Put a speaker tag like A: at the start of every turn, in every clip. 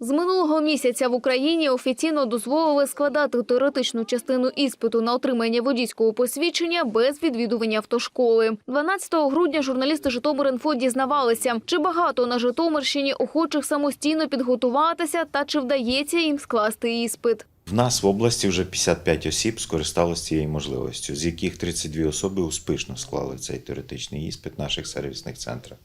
A: З минулого місяця в Україні офіційно дозволили складати теоретичну частину іспиту на отримання водійського посвідчення без відвідування автошколи. 12 грудня журналісти Житомир.Інфо дізнавалися, чи багато на Житомирщині охочих самостійно підготуватися та чи вдається їм скласти іспит.
B: В нас в області вже 55 осіб скористалися цією можливістю, з яких 32 особи успішно склали цей теоретичний іспит в наших сервісних центрах.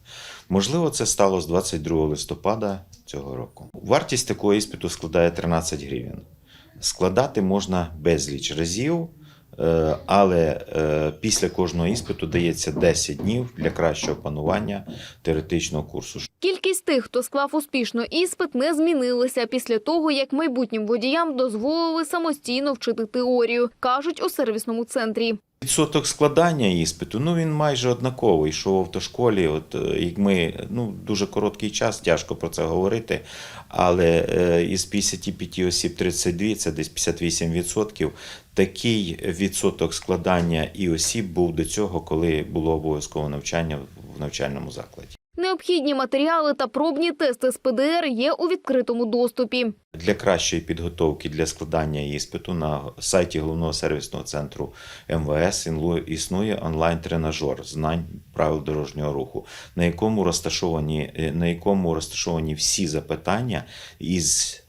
B: Можливо, це стало з 22 листопада цього року. Вартість такого іспиту складає 13 гривень. Складати можна безліч разів, але е, після кожного іспиту дається 10 днів для кращого панування теоретичного курсу.
A: Кількість тих, хто склав успішно іспит, не змінилася після того, як майбутнім водіям дозволили самостійно вчити теорію, кажуть у сервісному центрі.
B: Відсоток складання іспиту, ну він майже однаковий, що в автошколі. От е, як ми ну дуже короткий час, тяжко про це говорити. Але е, із 55 осіб 32, це десь 58%. Такий відсоток складання і осіб був до цього, коли було обов'язкове навчання в навчальному закладі.
A: Необхідні матеріали та пробні тести з ПДР є у відкритому доступі.
B: Для кращої підготовки для складання іспиту на сайті головного сервісного центру МВС існує онлайн-тренажер знань правил дорожнього руху, на якому розташовані, е, на якому розташовані всі запитання, із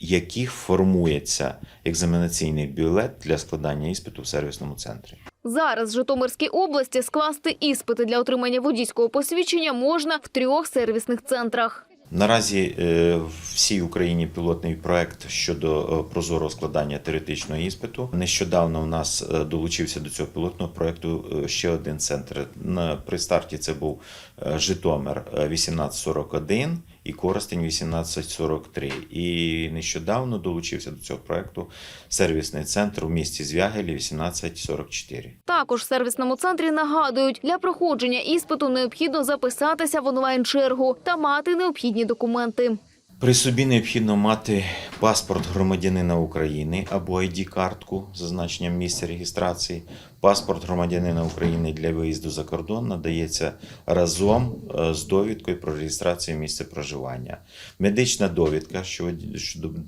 B: яких формується екзаменаційний бюлет для складання іспиту в сервісному центрі.
A: Зараз в Житомирській області скласти іспити для отримання водійського посвідчення можна в трьох сервісних центрах.
B: Наразі е, в всій Україні пілотний проект щодо е, прозорого складання теоретичного іспиту. Нещодавно у нас е, долучився до цього пілотного проекту ще один центр. При старті це був Житомир е, 1841 і Коростень 1843. І нещодавно долучився до цього проекту сервісний центр у місті Звягелі 1844.
A: Також в сервісному центрі нагадують, для проходження іспиту необхідно записатися в онлайн-чергу та мати необхідні документи.
B: При собі необхідно мати паспорт громадянина України або ID-картку з зазначенням місця реєстрації. Паспорт громадянина України для виїзду за кордон надається разом е, з довідкою про реєстрацію місця проживання. Медична довідка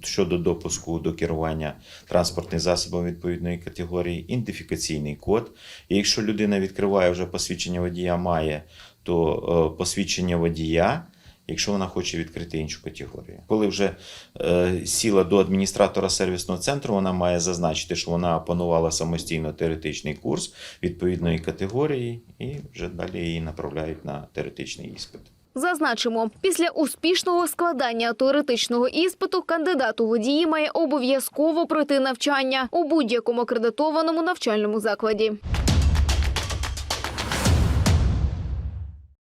B: щодо допуску до керування транспортним засобом відповідної категорії, ідентифікаційний код. І якщо людина відкриває вже посвідчення водія, має то е, посвідчення водія якщо вона хоче відкрити іншу категорію. Коли вже е, сіла до адміністратора сервісного центру, вона має зазначити, що вона опанувала самостійно теоретичний курс відповідної категорії, і вже далі її направляють на теоретичний іспит.
A: Зазначимо, після успішного складання теоретичного іспиту кандидат у водії має обов'язково пройти навчання у будь-якому акредитованому навчальному закладі.